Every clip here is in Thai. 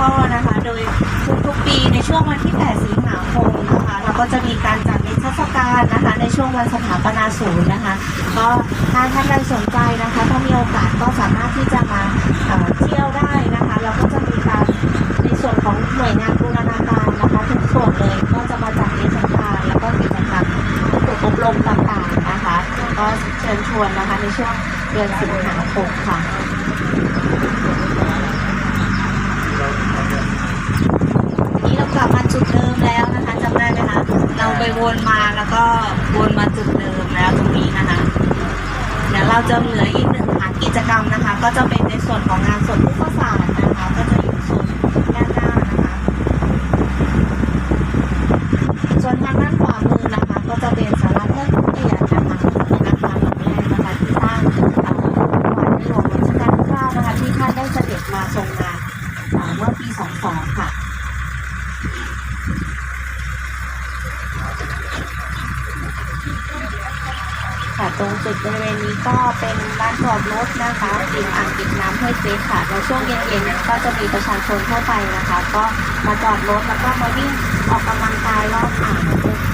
พ่อนะคะ โดยทุกๆปีในช่วงวันที่ 8 สิงหาคมนะคะเราก็จะมีการจัดนิทรรศการนะคะ ในช่วงวันสถาปนาศูนย์นะคะ ก็ถ้าท่านใดสนใจนะคะถ้ามีโอกาสก็สามารถที่จะมาเที่ยวได้นะคะแล้วก็จะมีการในส่วนของหน่วยงานบูรณาการนะคะทุกส่วนเลยก็จะมาจัดนิทรรศการแล้วก็กิจกรรมฝึกอบรมต่างๆนะคะ ก็เชิญชวนนะคะในช่วงเดือนสิงหาคมค่ะนี่เรากลับมา จุดเดิมแล้วนะคะจำได้ไหมคะเราไปวนมาแล้วก็วนมาจุดเดิมแล้วตรงนี้นะคะเดี๋ยวเราจะเหลืออีกหนึ่งค่ะกิจกรรมนะคะ ก็จะเป็นในส่วนของงานสวนพุทธศาสตร์นะคะ ก็จะอยู่ส่วนด้านหน้านะคะ ส่วนทางด้าน ค่ะ ตรงจุดบริเวณนี้ก็เป็นบ้านจอดรถนะคะติดอ่างเก็บน้ำห้วยเจ๊ค่ะในช่วงเย็นๆก็จะมีประชาชนทั่วไปนะคะ ก็มาจอดรถแล้วก็มาวิ่งออกกำลังกายรอบอ่างค่ะ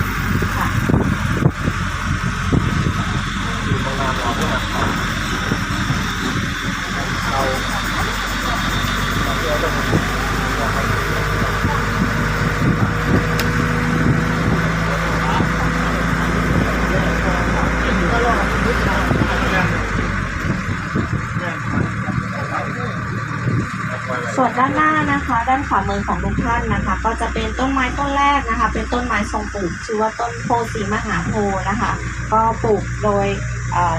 ส่วนด้านหน้านะคะ ด้านขวามือของทุกท่านนะคะ ก็จะเป็นต้นไม้ต้นแรกนะคะ เป็นต้นไม้ทรงปลูกชื่อว่าต้นโพสีมหาโพธิ์นะคะ ก็ปลูกโดย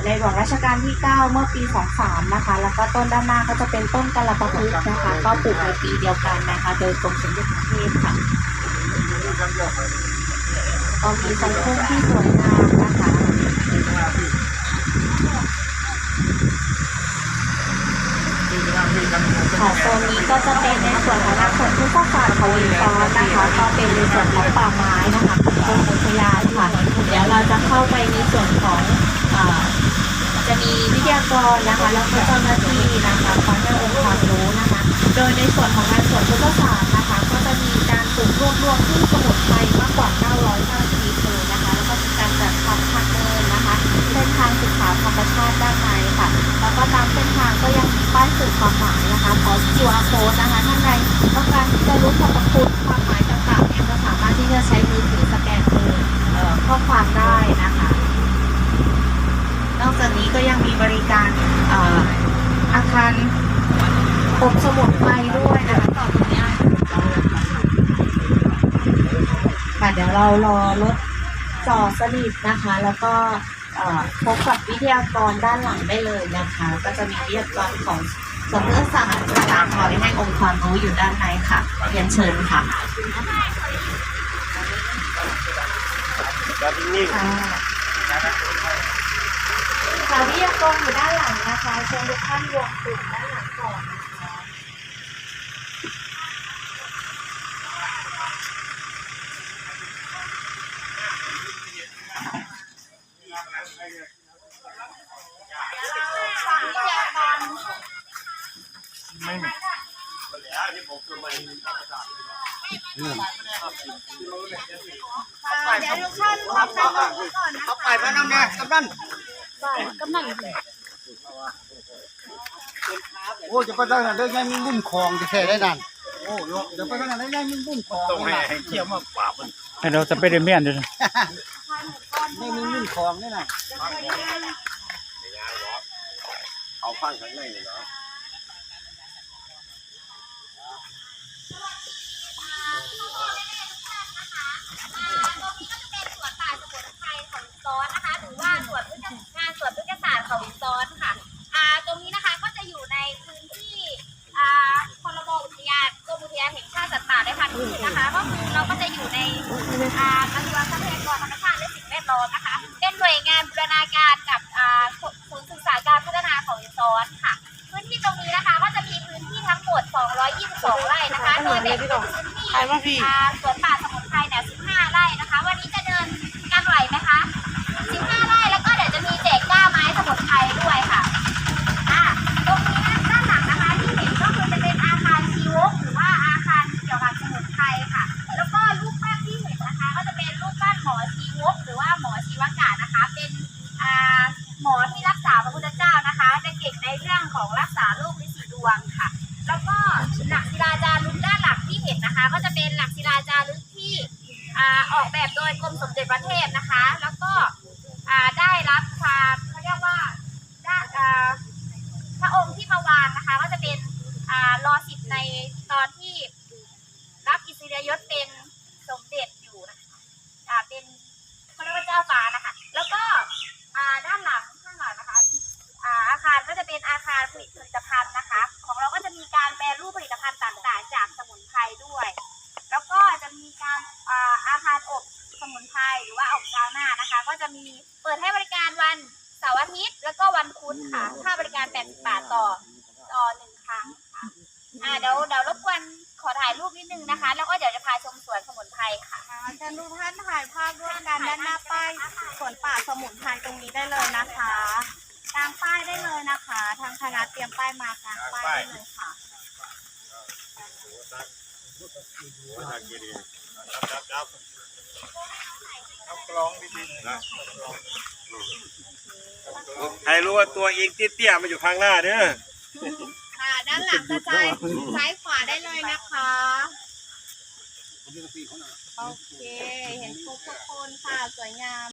ในหลวงรัชกาลที่ 9 เมื่อปี 23 นะคะ แล้วก็ต้นด้านหน้าก็จะเป็นต้นกะละปะพึกนะคะ ก็ปลูกในปีเดียวกันนะคะ โดยกรมสมเด็จพระเทพค่ะก็มีทรงพุ่มที่สวยงามนะคะ ค่ะโซนนี้ก็จะเป็นในส่วนของนักสนพุทธศาสตร์เขาอินนะคะ ก็เป็นในส่วนของป่าไม้นะคะของกรมอุทยานค่ะ เดี๋ยวเราจะเข้าไปในส่วนของจะมีวิทยากรนะคะแล้วก็เจ้าหน้าที่นะคะคอยให้องค์ความรู้นะคะ โดยในส่วนของงานสวนพุทธศาสตร์นะคะ ก็จะมีการปลูกรวบรวมพืชสมุนไพรมากกว่า 900ชนิดเลยนะคะ แล้วก็มีการจัดทำทา ส้นทางศึกษาธรรมชาติด้านในค่ะ แล้วก็ตามเส้นทางก็ยังมีป้ายสื่อความหมายนะคะขอ QR code นะคะท่านใดต้องการที่จะรู้สรรพคุณความหมายต่างๆเนี่ยก็สามารถที่จะใช้มือถือสแกนมือข้อความได้นะคะ นอกจากนี้ก็ยังมีบริการอาคารอบสมุนไพรด้วยนะคะต่อตรงนี้ค่ะเดี๋ยวเรารอรถจอดสนิทนะคะ แล้วก็ พบกับวิทยากรด้านหลังได้เลยนะคะ ก็จะมีวิทยากรของสมเด็จศาสตร์ต่างๆคอยให้องค์ความรู้อยู่ด้านในค่ะเรียนเชิญค่ะแบบนี้ค่ะค่ะวิทยากรอยู่ด้านหลังนะคะเชิญทุกท่านรวมกลุ่มด้านหลังก่อนนะคะ ไม่มีเดี๋ยวทุกท่านพักนั่งตรงนี้ก่อนนะเอาไปมาน้ำเนี่กำนันกำลังโอ้จะไปได้ได้ไงมึงบุ้มคลองจะแค่ได้นั่นโอ้เดี๋ยวไปได้ไงมึงบุ้มคลองต้องให้เที่ยวมาปราบมันให้เราสไปเดอร์แมนด้วยนะให้มึงบุ้มคลองนี่นะเอาฟังข้างในเลยเนาะ เป็นสวนป่าสมุนไพรเขาวินซ้อนนะคะ หรือว่าสวนพฤกษงานสวนพฤกษศาสตร์เขาวินซ้อนค่ะ อ่า ตรงนี้นะคะก็จะอยู่ในพื้นที่ อ่าพรบอุทยานกรมอุทยานแห่งชาติสัตว์ป่าและพันธุ์พืชนะคะ ก็คือเราก็จะอยู่ใน อ่ากระทรวงทรัพยากรธรรมชาติและสิ่งแวดล้อมนะคะ เป็นหน่วยงา นบูรณาการกับอ่าศูนย์ศึกษาการพัฒนาเขาวินซ้อนค่ะ พื้นที่ตรงนี้นะคะก็จะมีพื้นที่ทั้งหมด 222 ไร่นะคะโดยแบ่งเป็นพื้นที่อ่าสวนป่าสมุนไพรเนี่ย 15 ไร่นะคะ วันนี้จะเดินกันไหวไหมคะ เรื่องของรักษาโรคฤสีดวงค่ะ แล้วก็หลักศิลาจารึกด้านหลักที่เห็นนะคะ ก็จะเป็นหลักศิลาจารึกที่ออกแบบโดยกรมสมเด็จพระเทพนะคะแล้ว ลิตผลิตภัณฑ์นะคะ ของเราก็จะมีการแปรรูปผลิตภัณฑ์ต่างๆ จากสมุนไพรด้วย แล้วก็จะมีการอาอาคารอบสมุนไพรหรือว่าอบซาวน่านะคะ ก็จะมีเปิดให้บริการวันเสาร์อาทิตย์แล้วก็วันพุธค่ะ ค่าบริการ 80 บาทต่อต่อหนึ่งครั้งค่ะอ่าเดี๋ยวเดี๋ยวรบกวนขอถ่ายรูปนิดนึงนะคะ แล้วก็เดี๋ยว ทางคณะเตรียมป้ายมากางป้ายได้เลยค่ะให้รู้ว่าตัวเองเตี้ยๆมาอยู่ข้างหน้าเด้อค่ะด้านหลังกระจายซ้ายขวาได้เลยนะคะ โอเค เห็นครบทุกคนค่ะ สวยงาม